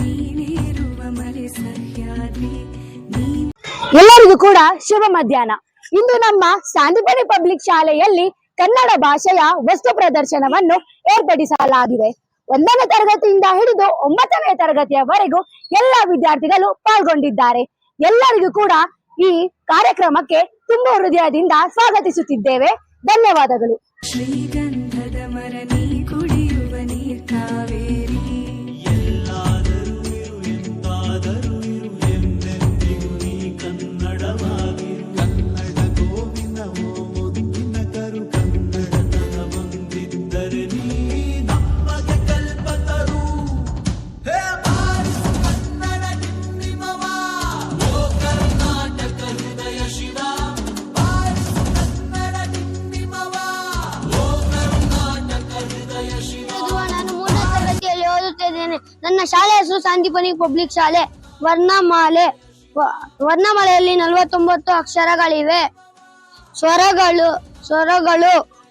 ನೀನಿರುವ ಸಹ್ಯಾದ್ರಿ. ಎಲ್ಲರಿಗೂ ಕೂಡ ಶುಭ ಮಧ್ಯಾಹ್ನ. ಇಂದು ನಮ್ಮ ಸಾಂದಿಪಣಿ ಪಬ್ಲಿಕ್ ಶಾಲೆಯಲ್ಲಿ ಕನ್ನಡ ಭಾಷೆಯ ವಸ್ತು ಪ್ರದರ್ಶನವನ್ನು ಏರ್ಪಡಿಸಲಾಗಿದೆ. ಒಂದನೇ ತರಗತಿಯಿಂದ ಹಿಡಿದು ಒಂಬತ್ತನೇ ತರಗತಿಯವರೆಗೂ ಎಲ್ಲ ವಿದ್ಯಾರ್ಥಿಗಳು ಪಾಲ್ಗೊಂಡಿದ್ದಾರೆ. ಎಲ್ಲರಿಗೂ ಕೂಡ ಈ ಕಾರ್ಯಕ್ರಮಕ್ಕೆ ತುಂಬಾ ಹೃದಯದಿಂದ ಸ್ವಾಗತಿಸುತ್ತಿದ್ದೇವೆ. ಧನ್ಯವಾದಗಳು. ಶ್ರೀಗಂಧದ ಮರ ನೀ ನನ್ನ ಶಾಲೆ ಹೆಸರು ಶಾಂತಿಪನಿ ಪಬ್ಲಿಕ್ ಶಾಲೆ. ವರ್ಣಮಾಲೆ. ವರ್ಣಮಾಲೆಯಲ್ಲಿ ನಲವತ್ತೊಂಬತ್ತು ಅಕ್ಷರಗಳಿವೆ. ಸ್ವರಗಳು ಸ್ವರಗಳು,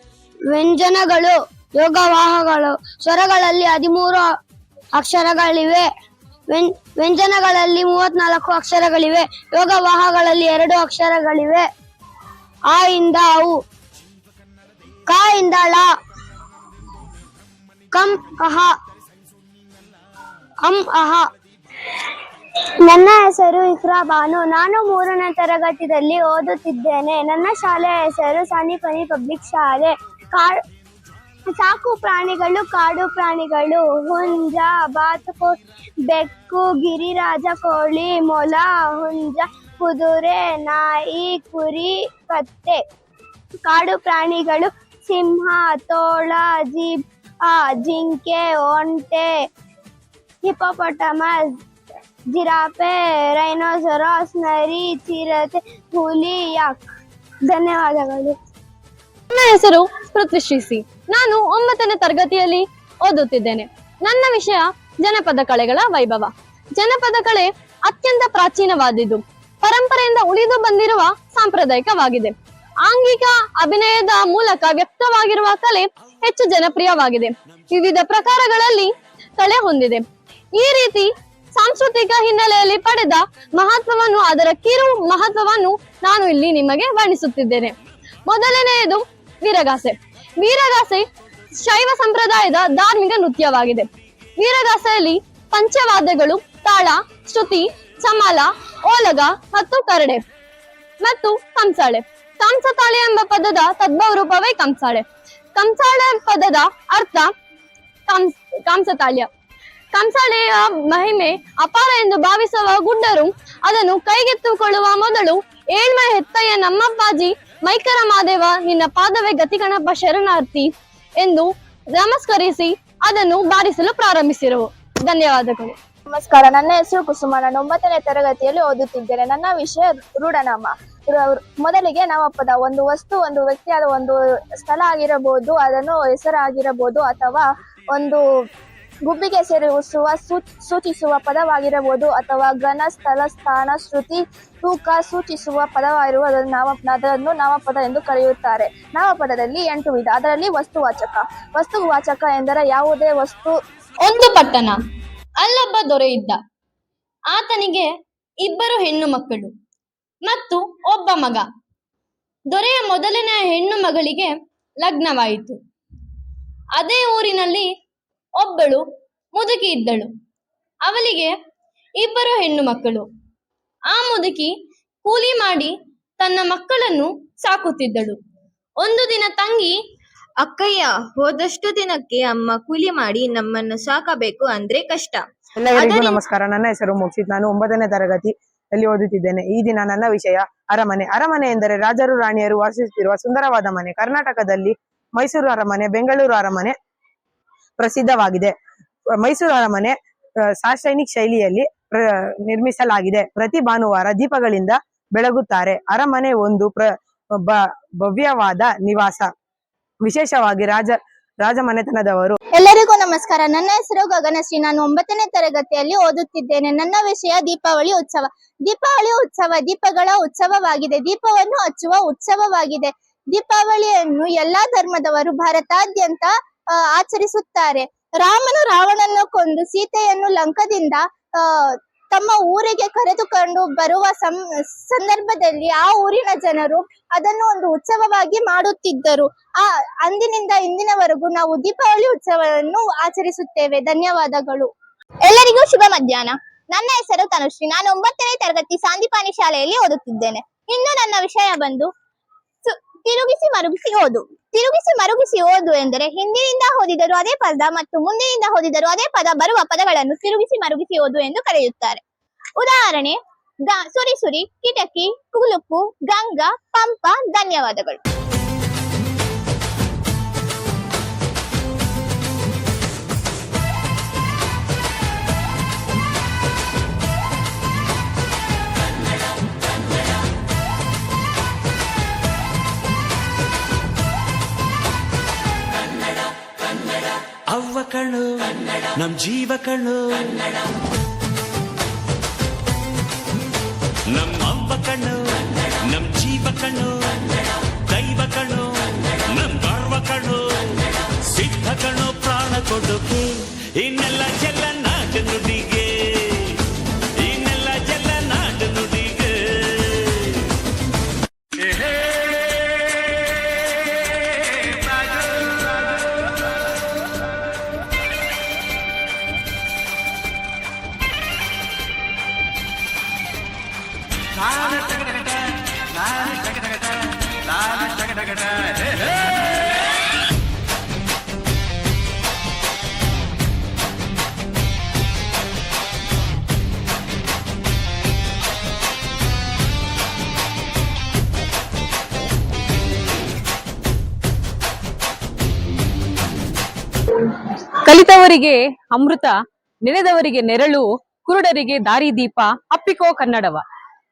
ವ್ಯಂಜನಗಳು ಯೋಗವಾಹಗಳು ಸ್ವರಗಳಲ್ಲಿ ಹದಿಮೂರು ಅಕ್ಷರಗಳಿವೆ. ವ್ಯಂ- ವ್ಯಂಜನಗಳಲ್ಲಿ ಮೂವತ್ನಾಲ್ಕು ಅಕ್ಷರಗಳಿವೆ. ಯೋಗವಾಹಗಳಲ್ಲಿ ಎರಡು ಅಕ್ಷರಗಳಿವೆ. ಆ ಇಂದ ಅವು ಕ ಇಂದ ಳ. ಕಂ ಅಹ ಅಂ ಅಹ ನನ್ನ ಹೆಸರು ಇಕ್ರಾ ಬಾನು. ನಾನು ಮೂರನೇ ತರಗತಿಯಲ್ಲಿ ಓದುತ್ತಿದ್ದೇನೆ. ನನ್ನ ಶಾಲೆಯ ಹೆಸರು ಸಾನಿಪನಿ ಪಬ್ಲಿಕ್ ಶಾಲೆ. ಕಾಡು, ಸಾಕು ಪ್ರಾಣಿಗಳು, ಕಾಡು ಪ್ರಾಣಿಗಳು. ಹುಂಜ, ಬಾತುಕೋ, ಬೆಕ್ಕು ಗಿರಿರಾಜ ಕೋಳಿ ಮೊಲ, ಹುಂಜ, ಕುದುರೆ, ನಾಯಿ, ಕುರಿ, ಕತ್ತೆ. ಕಾಡು ಪ್ರಾಣಿಗಳು, ಸಿಂಹ, ತೋಳ ಜೀಬ್ ಜಿಂಕೆ, ಒಂಟೆ ಹಿಪೋಪಟಮಸ್ ಜಿರಾಫೆ, ರೈನೋಸರಾಸ್, ನರಿ, ಚಿರತೆ, ಹುಲಿ, ಯಾಕ್? ಧನ್ಯವಾದಗಳು. ನನ್ನ ಹೆಸರು ಪ್ರತಿಷ್ಠಿಸಿ ನಾನು ಒಂಬತ್ತನೇ ತರಗತಿಯಲ್ಲಿ ಓದುತ್ತಿದ್ದೇನೆ. ನನ್ನ ವಿಷಯ ಜನಪದ ಕಲೆಗಳ ವೈಭವ. ಜನಪದ ಕಲೆ ಅತ್ಯಂತ ಪ್ರಾಚೀನವಾದಿದ್ದು. ಪರಂಪರೆಯಿಂದ ಉಳಿದು ಬಂದಿರುವ ಸಾಂಪ್ರದಾಯಿಕವಾಗಿದೆ. ಆಂಗಿಕ ಅಭಿನಯದ ಮೂಲಕ ವ್ಯಕ್ತವಾಗಿರುವ ಕಲೆ ಹೆಚ್ಚು ಜನಪ್ರಿಯವಾಗಿದೆ. ವಿವಿಧ ಪ್ರಕಾರಗಳಲ್ಲಿ ಕಲೆ ಹೊಂದಿದೆ. ಈ ರೀತಿ ಸಾಂಸ್ಕೃತಿಕ ಹಿನ್ನೆಲೆಯಲ್ಲಿ ಪಡೆದ ಮಹತ್ವವನ್ನು, ಅದರ ಕಿರು ಮಹತ್ವವನ್ನು ನಾನು ಇಲ್ಲಿ ನಿಮಗೆ ವರ್ಣಿಸುತ್ತಿದ್ದೇನೆ. ಮೊದಲನೆಯದು ವೀರಗಾಸೆ. ವೀರಗಾಸೆ ಶೈವ ಸಂಪ್ರದಾಯದ ಧಾರ್ಮಿಕ ನೃತ್ಯವಾಗಿದೆ. ವೀರಗಾಸೆಯಲ್ಲಿ ಪಂಚವಾದ್ಯಗಳು, ತಾಳ, ಶ್ರುತಿ ಸಮಾಲ ಓಲಗ ಮತ್ತು ಕರಡೆ ಮತ್ತು ಕಂಸಾಳೆ. ಕಂಸತಾಳೆ ಎಂಬ ಪದದ ತದ್ಭವ ರೂಪವೇ ಕಂಸಾಳೆ. ಕಂಸಾಳೆ ಪದದ ಅರ್ಥ ಕಂಸ, ಕಂಸತಾಳ್ಯ. ಕಂಸಾಳೆಯ ಮಹಿಮೆ ಅಪಾರ ಎಂದು ಭಾವಿಸುವ ಗುಡ್ಡರು ಅದನ್ನು ಕೈಗೆತ್ತಿಕೊಳ್ಳುವ ಮೊದಲು ಏಳ್ಮ ಹೆತ್ತಯ್ಯ ನಮ್ಮಪ್ಪಾಜಿ ಮೈಕರ ಮಾದೇವ ನಿನ್ನ ಪಾದವೇ ಗತಿಗಣಪ ಶರಣಾರ್ಥಿ ಎಂದು ನಮಸ್ಕರಿಸಿ ಅದನ್ನು ಬಾರಿಸಲು ಪ್ರಾರಂಭಿಸಿರುವು. ಧನ್ಯವಾದಗಳು. ನಮಸ್ಕಾರ. ನನ್ನ ಹೆಸರು ಕುಸುಮ. ನಾನು ಒಂಬತ್ತನೇ ತರಗತಿಯಲ್ಲಿ ಓದುತ್ತಿದ್ದೇನೆ. ನನ್ನ ವಿಷಯ ರೂಢನಾಮ. ಮೊದಲಿಗೆ ನಾಮಪದ. ಒಂದು ವಸ್ತು, ಒಂದು ವ್ಯಕ್ತಿಯಾದ ಒಂದು ಸ್ಥಳ ಆಗಿರಬಹುದು, ಅದನ್ನು ಹೆಸರಾಗಿರಬಹುದು ಅಥವಾ ಒಂದು ಗುಂಪಿಗೆ ಸೇರಿಸುವ ಸೂಚಿಸುವ ಪದವಾಗಿರಬಹುದು ಅಥವಾ ಘನ ಸ್ಥಳ ಸ್ಥಾನ ಶ್ರುತಿ ತೂಕ ಸೂಚಿಸುವ ಪದವಾಗಿರುವ ನಾಮ ಅದನ್ನು ನಾಮಪದ ಎಂದು ಕರೆಯುತ್ತಾರೆ. ನಾಮಪದದಲ್ಲಿ ಎಂಟು ವಿಧ. ಅದರಲ್ಲಿ ವಸ್ತುವಾಚಕ ವಸ್ತುವಾಚಕ ಎಂದರೆ ಯಾವುದೇ ವಸ್ತು ಒಂದು ಪಟ್ಟಣ. ಅಲ್ಲೊಬ್ಬ ದೊರೆಯಿದ್ದ. ಆತನಿಗೆ ಇಬ್ಬರು ಹೆಣ್ಣು ಮಕ್ಕಳು ಮತ್ತು ಒಬ್ಬ ಮಗ. ದೊರೆಯ ಮೊದಲಿನ ಹೆಣ್ಣು ಮಗಳಿಗೆ ಲಗ್ನವಾಯಿತು. ಅದೇ ಊರಿನಲ್ಲಿ ಒಬ್ಬಳು ಮುದುಕಿ ಇದ್ದಳು. ಅವಳಿಗೆ ಇಬ್ಬರು ಹೆಣ್ಣು ಮಕ್ಕಳು. ಆ ಮುದುಕಿ ಕೂಲಿ ಮಾಡಿ ತನ್ನ ಮಕ್ಕಳನ್ನು ಸಾಕುತ್ತಿದ್ದಳು. ಒಂದು ದಿನ ತಂಗಿ ಅಕ್ಕಯ್ಯ ಹೋದಷ್ಟು ದಿನಕ್ಕೆ ಅಮ್ಮ ಕೂಲಿ ಮಾಡಿ ನಮ್ಮನ್ನು ಸಾಕಬೇಕು ಅಂದ್ರೆ ಕಷ್ಟ. ಎಲ್ಲರಿಗೂ ನಮಸ್ಕಾರ. ನನ್ನ ಹೆಸರು ಮೋಕ್ಷಿತ್ ನಾನು ಒಂಬತ್ತನೇ ತರಗತಿ ಅಲ್ಲಿ ಓದುತ್ತಿದ್ದೇನೆ. ಈ ದಿನ ನನ್ನ ವಿಷಯ ಅರಮನೆ. ಅರಮನೆ ಎಂದರೆ ರಾಜರು ರಾಣಿಯರು ವಾಸಿಸುತ್ತಿರುವ ಸುಂದರವಾದ ಮನೆ. ಕರ್ನಾಟಕದಲ್ಲಿ ಮೈಸೂರು ಅರಮನೆ ಬೆಂಗಳೂರು ಅರಮನೆ ಪ್ರಸಿದ್ಧವಾಗಿದೆ. ಮೈಸೂರು ಅರಮನೆ ಸಾಶೈನಿಕ್ ಶೈಲಿಯಲ್ಲಿ ನಿರ್ಮಿಸಲಾಗಿದೆ. ಪ್ರತಿ ಭಾನುವಾರ ದೀಪಗಳಿಂದ ಬೆಳಗುತ್ತಾರೆ. ಅರಮನೆ ಒಂದು ಭವ್ಯವಾದ ನಿವಾಸ. ವಿಶೇಷವಾಗಿ ರಾಜ, ರಾಜಮನೆತನದವರು. ಎಲ್ಲರಿಗೂ ನಮಸ್ಕಾರ. ನನ್ನ ಹೆಸರು ಗಗನಶ್ರೀ. ನಾನು ಒಂಬತ್ತನೇ ತರಗತಿಯಲ್ಲಿ ಓದುತ್ತಿದ್ದೇನೆ. ನನ್ನ ವಿಷಯ ದೀಪಾವಳಿ ಉತ್ಸವ. ದೀಪಾವಳಿ ಉತ್ಸವ ದೀಪಗಳ ಉತ್ಸವವಾಗಿದೆ. ದೀಪವನ್ನು ಹಚ್ಚುವ ಉತ್ಸವವಾಗಿದೆ. ದೀಪಾವಳಿಯನ್ನು ಎಲ್ಲಾ ಧರ್ಮದವರು ಭಾರತಾದ್ಯಂತ ಆಚರಿಸುತ್ತಾರೆ. ರಾಮನು ರಾವಣನ್ನು ಕೊಂದು ಸೀತೆಯನ್ನು ಲಂಕದಿಂದ ತಮ್ಮ ಊರಿಗೆ ಕರೆದುಕೊಂಡು ಬರುವ ಸಂದರ್ಭದಲ್ಲಿ ಆ ಊರಿನ ಜನರು ಅದನ್ನು ಒಂದು ಉತ್ಸವವಾಗಿ ಮಾಡುತ್ತಿದ್ದರು. ಆ, ಅಂದಿನಿಂದ ಇಂದಿನವರೆಗೂ ನಾವು ದೀಪಾವಳಿ ಉತ್ಸವವನ್ನು ಆಚರಿಸುತ್ತೇವೆ. ಧನ್ಯವಾದಗಳು. ಎಲ್ಲರಿಗೂ ಶುಭ ಮಧ್ಯಾಹ್ನ. ನನ್ನ ಹೆಸರು ತನುಶ್ರೀ. ನಾನು ಒಂಬತ್ತನೇ ತರಗತಿ ಸಾಂದಿಪಾನಿ ಶಾಲೆಯಲ್ಲಿ ಓದುತ್ತಿದ್ದೇನೆ. ಇನ್ನು ನನ್ನ ವಿಷಯ ಬಂದು ತಿರುಗಿಸಿ ಮರುಗಿಸಿ ಓದು. ತಿರುಗಿಸಿ ಮರುಗಿಸಿ ಓದು ಎಂದರೆ ಹಿಂದಿನಿಂದ ಓದಿದರೂ ಅದೇ ಪದ ಮತ್ತು ಮುಂದಿನಿಂದ ಓದಿದರೂ ಅದೇ ಪದ ಬರುವ ಪದಗಳನ್ನು ತಿರುಗಿಸಿ ಮರುಗಿಸಿ ಓದು ಎಂದು ಕರೆಯುತ್ತಾರೆ. ಉದಾಹರಣೆ ಸುರಿ ಸುರಿ, ಕಿಟಕಿ ಕುಲುಕು ಗಂಗಾ, ಪಂಪ, ಧನ್ಯವಾದಗಳು. ನಮ್ ಜೀವ ಕಣ್ಣು. ನಮ್ಮ ಅವ್ವ ಕಣ್ಣು. ನಮ್ ಜೀವ ಕಣ್ಣು. ದೈವ ಕಣ್ಣು. ನಮ್ ಗರ್ವ ಕಣ್ಣು. ಸಿದ್ಧ ಕಣ್ಣು ಪ್ರಾಣ ಕೊಡುಗೆ. ಇನ್ನೆಲ್ಲ ಕಲಿತವರಿಗೆ ಅಮೃತ ನೆನೆದವರಿಗೆ ನೆರಳು ಕುರುಡರಿಗೆ ದಾರಿದೀಪ ಅಪ್ಪಿಕೋ ಕನ್ನಡವ.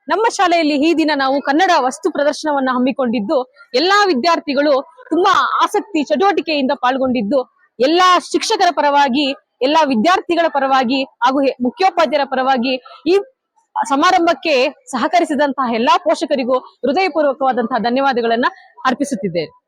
ನಮ್ಮ ಶಾಲೆಯಲ್ಲಿ ಈ ದಿನ ನಾವು ಕನ್ನಡ ವಸ್ತು ಪ್ರದರ್ಶನವನ್ನ ಹಮ್ಮಿಕೊಂಡಿದ್ದು, ಎಲ್ಲಾ ವಿದ್ಯಾರ್ಥಿಗಳು ತುಂಬಾ ಆಸಕ್ತಿ, ಚಟುವಟಿಕೆಯಿಂದ ಪಾಲ್ಗೊಂಡಿದ್ದು, ಎಲ್ಲಾ ಶಿಕ್ಷಕರ ಪರವಾಗಿ, ಎಲ್ಲಾ ವಿದ್ಯಾರ್ಥಿಗಳ ಪರವಾಗಿ ಹಾಗೂ ಮುಖ್ಯೋಪಾಧ್ಯಾಯರ ಪರವಾಗಿ ಈ ಸಮಾರಂಭಕ್ಕೆ ಸಹಕರಿಸಿದಂತಹ ಎಲ್ಲಾ ಪೋಷಕರಿಗೂ ಹೃದಯಪೂರ್ವಕವಾದಂತಹ ಧನ್ಯವಾದಗಳನ್ನ ಅರ್ಪಿಸುತ್ತಿದ್ದೇನೆ.